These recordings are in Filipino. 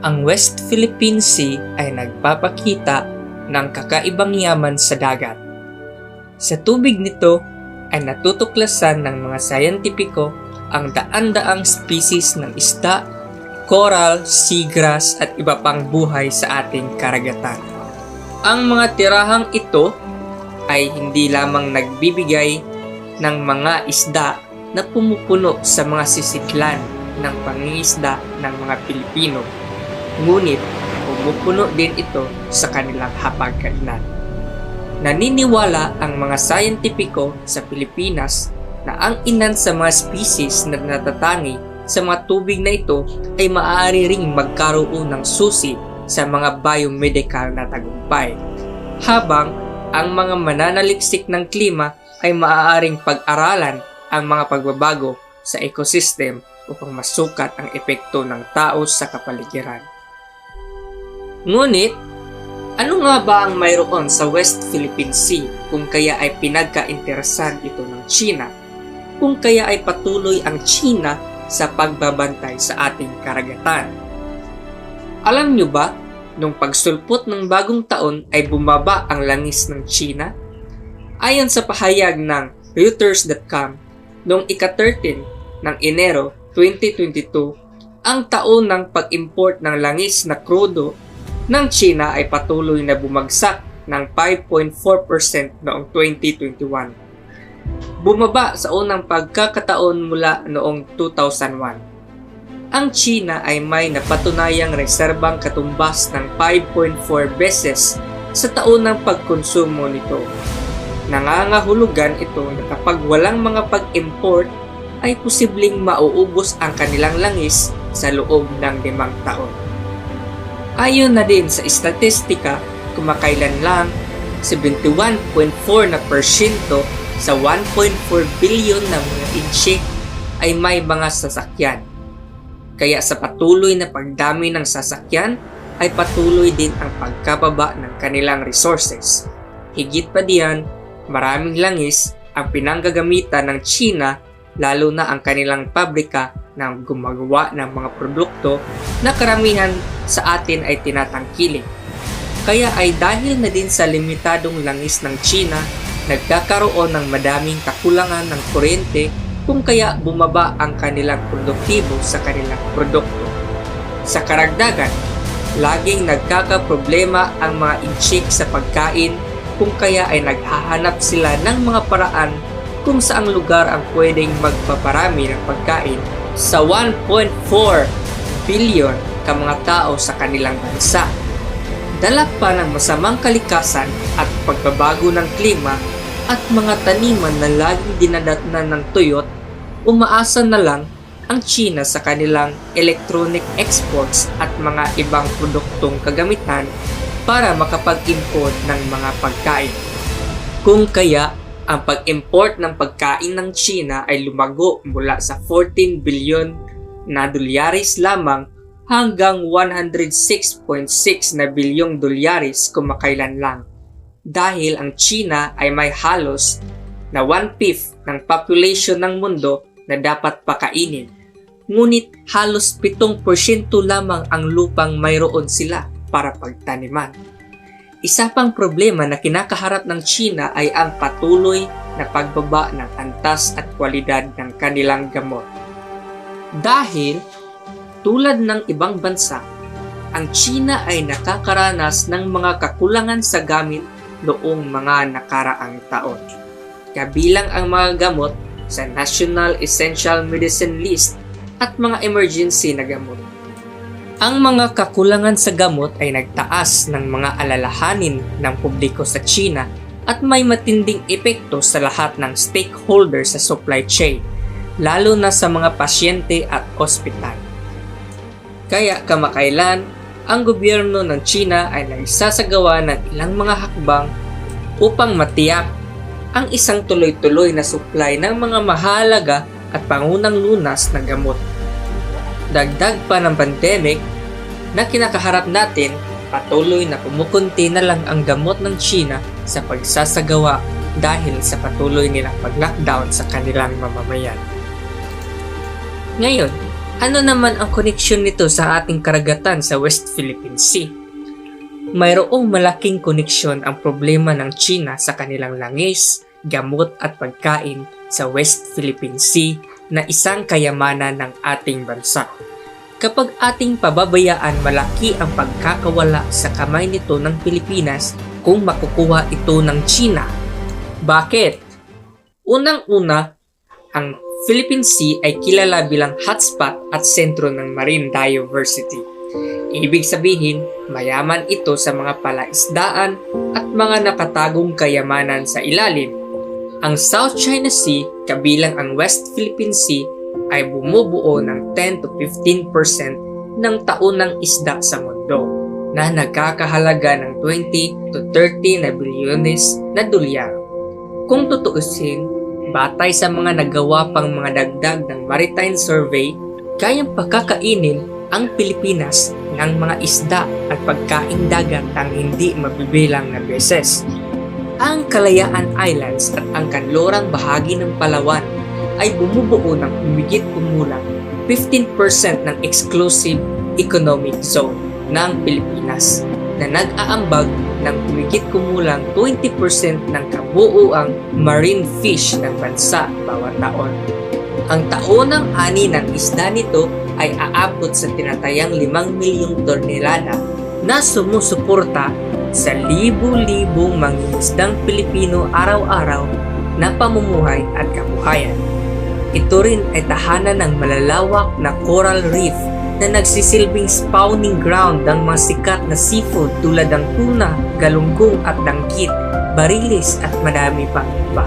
Ang West Philippine Sea ay nagpapakita ng kakaibang yaman sa dagat. Sa tubig nito ay natutuklasan ng mga sayantipiko ang daan-daang species ng isda, coral, seagrass at iba pang buhay sa ating karagatan. Ang mga tirahang ito ay hindi lamang nagbibigay ng mga isda na pumupuno sa mga sisiklan ng pangingisda ng mga Pilipino. Ngunit pumupuno din ito sa kanilang hapagkainan. Naniniwala ang mga sayantipiko sa Pilipinas na ang inan sa mga species na natatangi sa mga tubig na ito ay maaari ring magkaroon ng susi sa mga biomedical na tagumpay. Habang ang mga mananaliksik ng klima ay maaaring pag-aralan ang mga pagbabago sa ecosystem upang masukat ang epekto ng tao sa kapaligiran. Ngunit, ano nga ba ang mayroon sa West Philippine Sea kung kaya ay pinagka-interesan ito ng China? Kung kaya ay patuloy ang China sa pagbabantay sa ating karagatan? Alam nyo ba, nung pagsulpot ng bagong taon ay bumaba ang langis ng China? Ayon sa pahayag ng Reuters.com, noong ika-13 ng Enero 2022, ang taon ng pag-import ng langis na krudo ng China ay patuloy na bumagsak ng 5.4% noong 2021. Bumaba sa unang pagkakataon mula noong 2001. Ang China ay may napatunayang reserbang katumbas ng 5.4 beses sa taon ng pagkonsumo nito. Nangangahulugan ito na kapag walang mga pag-import ay posibleng mauubos ang kanilang langis sa loob ng limang taon. Ayon na din sa statistika, kumakailan lang 71.4 na persyento sa 1.4 billion na mga inchik ay may mga sasakyan. Kaya sa patuloy na pagdami ng sasakyan ay patuloy din ang pagkababa ng kanilang resources. Higit pa diyan, maraming langis ang pinanggagamitan ng China lalo na ang kanilang pabrika na gumagawa ng mga produkto na karamihan sa atin ay tinatangkilik. Kaya ay dahil na din sa limitadong langis ng China, nagkakaroon ng madaming kakulangan ng kuryente kung kaya bumaba ang kanilang produktibo sa kanilang produkto. Sa karagdagan, laging nagkakaproblema ang mga inchik sa pagkain kung kaya ay naghahanap sila ng mga paraan kung saang lugar ang pwedeng magpaparami ng pagkain sa 1.4 billion ka mga tao sa kanilang bansa. Dala pa ng masamang kalikasan at pagbabago ng klima at mga taniman na laging dinadatnan ng tuyot, umaasa na lang ang China sa kanilang electronic exports at mga ibang produktong kagamitan para makapag-import ng mga pagkain. Kung kaya ang pag-import ng pagkain ng China ay lumago mula sa 14 billion na dolyaris lamang hanggang 106.6 na bilyong dolyaris kumakailan lang. Dahil ang China ay may halos na 1/5 ng population ng mundo na dapat pakainin. Ngunit halos 7% lamang ang lupang mayroon sila para pagtaniman. Isa pang problema na kinakaharap ng China ay ang patuloy na pagbaba ng antas at kwalidad ng kanilang gamot. Dahil, tulad ng ibang bansa, ang China ay nakakaranas ng mga kakulangan sa gamit noong mga nakaraang taon. Kabilang ang mga gamot sa National Essential Medicine List at mga emergency na gamot. Ang mga kakulangan sa gamot ay nagtaas ng mga alalahanin ng publiko sa China at may matinding epekto sa lahat ng stakeholders sa supply chain, lalo na sa mga pasyente at ospital. Kaya kamakailan, ang gobyerno ng China ay nagsasagawa ng ilang mga hakbang upang matiyak ang isang tuloy-tuloy na supply ng mga mahalaga at pangunang lunas na gamot. Dagdag pa ng pandemic na kinakaharap natin, patuloy na kumukunti na lang ang gamot ng China sa pagsasagawa dahil sa patuloy nilang pag-lockdown sa kanilang mamamayan. Ngayon, Ano naman ang koneksyon nito sa ating karagatan sa West Philippine Sea? Mayroong malaking koneksyon ang problema ng China sa kanilang langis, gamot at pagkain sa West Philippine Sea na isang kayamanan ng ating bansa. Kapag ating pababayaan malaki ang pagkakawala sa kamay nito ng Pilipinas kung makukuha ito ng China. Bakit? Unang-una, ang Philippine Sea ay kilala bilang hotspot at sentro ng marine diversity. Ibig sabihin, mayaman ito sa mga palaisdaan at mga nakatagong kayamanan sa ilalim. Ang South China Sea, kabilang ang West Philippine Sea, ay bumubuo ng 10 to 15% ng taunang isda sa mundo na nagkakahalaga ng 20 to 30 na bilyones na dolyar. Kung tutuusin, batay sa mga nagawa pang mga dagdag ng Maritime Survey, kayang pagkakainin ang Pilipinas ng mga isda at pagkain dagat ang hindi mabibilang na beses. Ang Kalayaan Islands at ang kanlurang bahagi ng Palawan ay bumubuo ng humigit kumulang 15% ng exclusive economic zone ng Pilipinas na nag-aambag ng humigit kumulang 20% ng kabuuang marine fish ng bansa bawat taon. Ang taonang ani ng isda nito ay aabot sa tinatayang 5 milyong tornilada na sumusuporta sa libu-libong mangingisdang Pilipino araw-araw na pamumuhay at kabuhayan. Ito rin ay tahanan ng malalawak na coral reef na nagsisilbing spawning ground ng mga sikat na seafood tulad ng tuna, galunggong at dangkit, barilis at madami pa iba.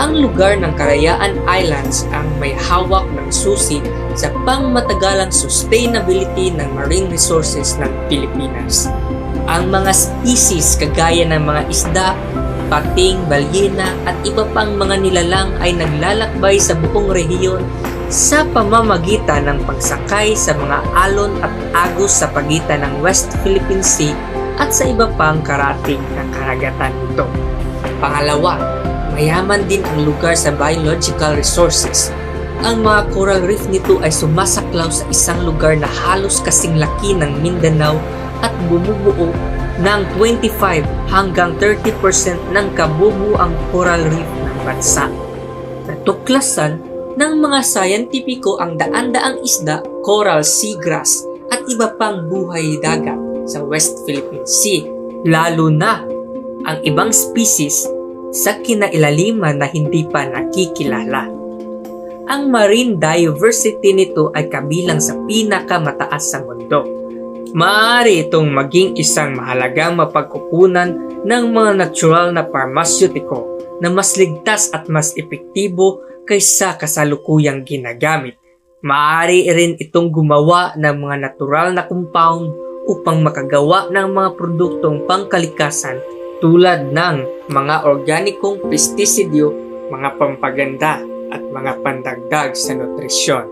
Ang lugar ng Karayaan Islands ang may hawak ng susi sa pangmatagalang sustainability ng marine resources ng Pilipinas. Ang mga species kagaya ng mga isda, pating, balyena at iba pang mga nilalang ay naglalakbay sa buong rehiyon sa pamamagitan ng pagsakay sa mga alon at agos sa pagitan ng West Philippine Sea at sa iba pang karating na karagatan nito. Pangalawa, mayaman din ang lugar sa biological resources. Ang mga coral reef nito ay sumasaklaw sa isang lugar na halos kasing laki ng Mindanao at bumubuo ng 25 hanggang 30% ng kabubuang coral reef ng bansa. Natuklasan ng mga sayantipiko ang daan-daang isda, coral seagrass at iba pang buhay dagat sa West Philippine Sea, lalo na ang ibang species sa kinailaliman na hindi pa nakikilala. Ang marine diversity nito ay kabilang sa pinakamataas sa mundo. Maaari itong maging isang mahalagang mapagkukunan ng mga natural na pharmaceutical na mas ligtas at mas epektibo kaysa kasalukuyang ginagamit. Maaari rin itong gumawa ng mga natural na compound upang makagawa ng mga produktong pangkalikasan tulad ng mga organikong pestisidyo, mga pampaganda at mga pandagdag sa nutrisyon.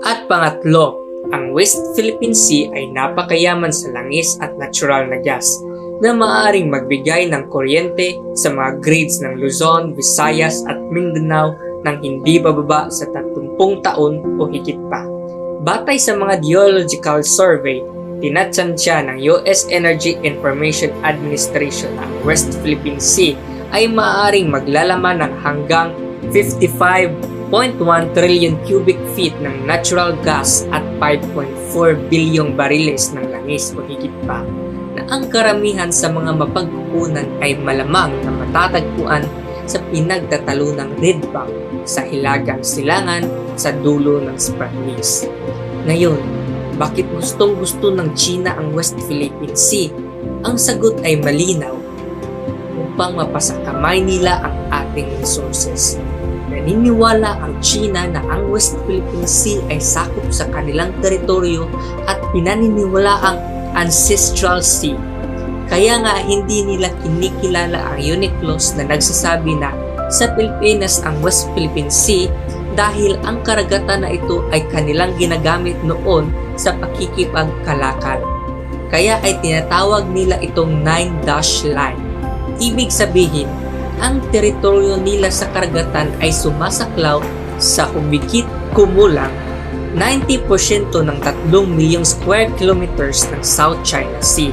At pangatlo, ang West Philippine Sea ay napakayaman sa langis at natural na gas na maaaring magbigay ng kuryente sa mga grids ng Luzon, Visayas at Mindanao nang hindi bababa sa 30 taon o higit pa. Batay sa mga geological survey, tinatsansya ng US Energy Information Administration ang West Philippine Sea ay maaaring maglalaman ng hanggang 55.1 trillion cubic feet ng natural gas at 5.4 bilyong bariles ng langis o higit pa na ang karamihan sa mga mapagkukunan ay malamang na matatagpuan sa pinagtatalunang red bank sa Hilagang Silangan sa dulo ng Spratleys. Ngayon, bakit gustong gusto ng China ang West Philippine Sea? Ang sagot ay malinaw upang mapasakamay nila ang ating resources. Naniniwala ang China na ang West Philippine Sea ay sakop sa kanilang teritoryo at pinaniniwala ang Ancestral Sea. Kaya nga hindi nila kinikilala ang unique clause na nagsasabi na sa Pilipinas ang West Philippine Sea dahil ang karagatan na ito ay kanilang ginagamit noon sa pakikipagkalakal. Kaya ay tinatawag nila itong Nine Dash Line. Ibig sabihin, ang teritoryo nila sa karagatan ay sumasaklaw sa humigit kumulang 90% ng 3 milyong square kilometers ng South China Sea.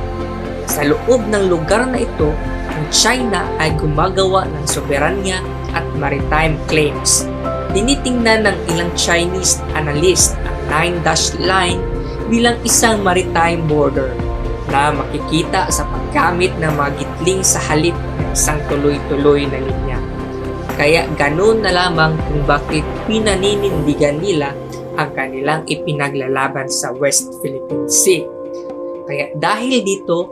Sa loob ng lugar na ito, ang China ay gumagawa ng soberanya at maritime claims. Tinitingnan ng ilang Chinese analyst ang Nine Dash Line bilang isang maritime border na makikita sa paggamit ng mga gitling sa halip ng isang tuloy-tuloy na linya. Kaya ganun na lamang kung bakit pinaninindigan nila ang kanilang ipinaglalaban sa West Philippine Sea. Kaya dahil dito,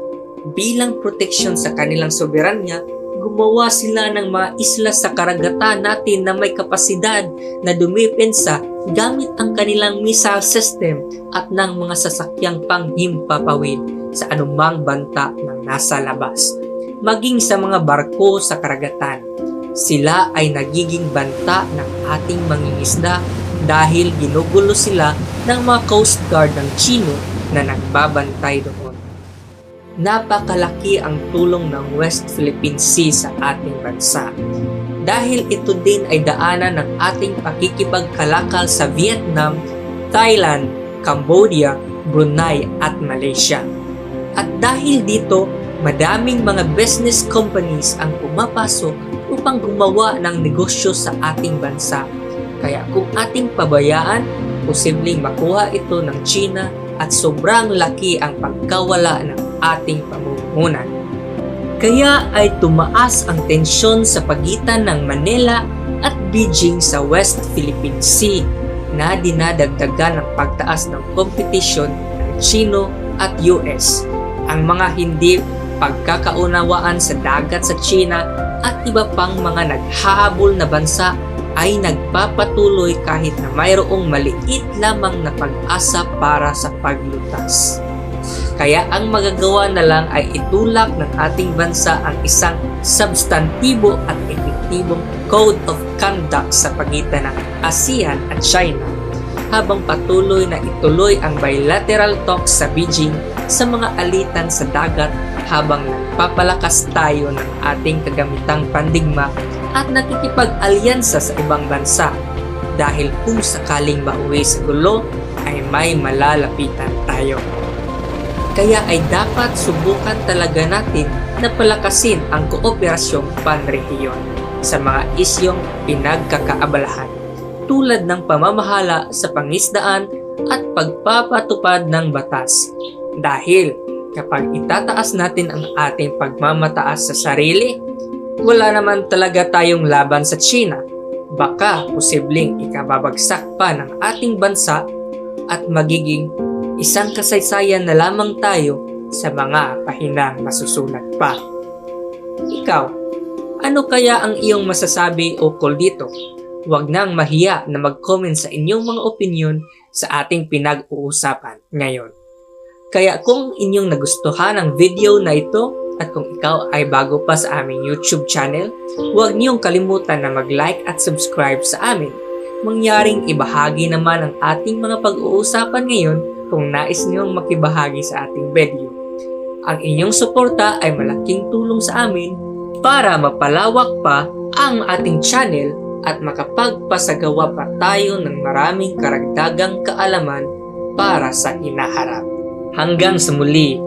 bilang proteksyon sa kanilang soberanya, gumawa sila ng mga isla sa karagatan natin na may kapasidad na dumipensa gamit ang kanilang missile system at ng mga sasakyang panghimpapawid sa anumang banta ng nasa labas. Maging sa mga barko sa karagatan, sila ay nagiging banta ng ating mangingisda dahil ginugulo sila ng mga Coast Guard ng Chino na nagbabantay doon. Napakalaki ang tulong ng West Philippine Sea sa ating bansa dahil ito din ay daanan ng ating pakikipagkalakal sa Vietnam, Thailand, Cambodia, Brunei at Malaysia. At dahil dito, madaming mga business companies ang pumapasok upang gumawa ng negosyo sa ating bansa. Kaya kung ating pabayaan, posibleng makuha ito ng China at sobrang laki ang pagkawala ng ating pamumuhunan. Kaya ay tumaas ang tensyon sa pagitan ng Manila at Beijing sa West Philippine Sea na dinadagdagan ng pagtaas ng kompetisyon ng Chino at US. Ang mga hindi pagkakaunawaan sa dagat sa China at iba pang mga naghahabol na bansa ay nagpapatuloy kahit na mayroong maliit lamang na pag-asa para sa paglutas. Kaya ang magagawa na lang ay itulak ng ating bansa ang isang substantibo at epektibong Code of Conduct sa pagitan ng ASEAN at China habang patuloy na ituloy ang bilateral talks sa Beijing sa mga alitan sa dagat habang nagpapalakas tayo ng ating kagamitang pandigma at nakikipag-alyansa sa ibang bansa dahil kung sakaling mauwi sa gulo ay may malalapitan tayo. Kaya ay dapat subukan talaga natin na palakasin ang kooperasyong panrehiyon sa mga isyong pinagkakaabalahan tulad ng pamamahala sa pangisdaan at pagpapatupad ng batas. Dahil kapag itataas natin ang ating pagmamataas sa sarili, wala naman talaga tayong laban sa China. Baka posibleng ikababagsak pa ng ating bansa at magiging isang kasaysayan na lamang tayo sa mga pahinang masusulat pa. Ikaw, ano kaya ang iyong masasabi ukol dito? Huwag nang mahiya na mag-comment sa inyong mga opinion sa ating pinag-uusapan ngayon. Kaya kung inyong nagustuhan ang video na ito at kung ikaw ay bago pa sa aming YouTube channel, huwag niyong kalimutan na mag-like at subscribe sa amin. Mangyaring ibahagi naman ang ating mga pag-uusapan ngayon kung nais niyong makibahagi sa ating video. Ang inyong suporta ay malaking tulong sa amin para mapalawak pa ang ating channel at makapagpasagawa pa tayo ng maraming karagdagang kaalaman para sa hinaharap. Hanggang sa muli,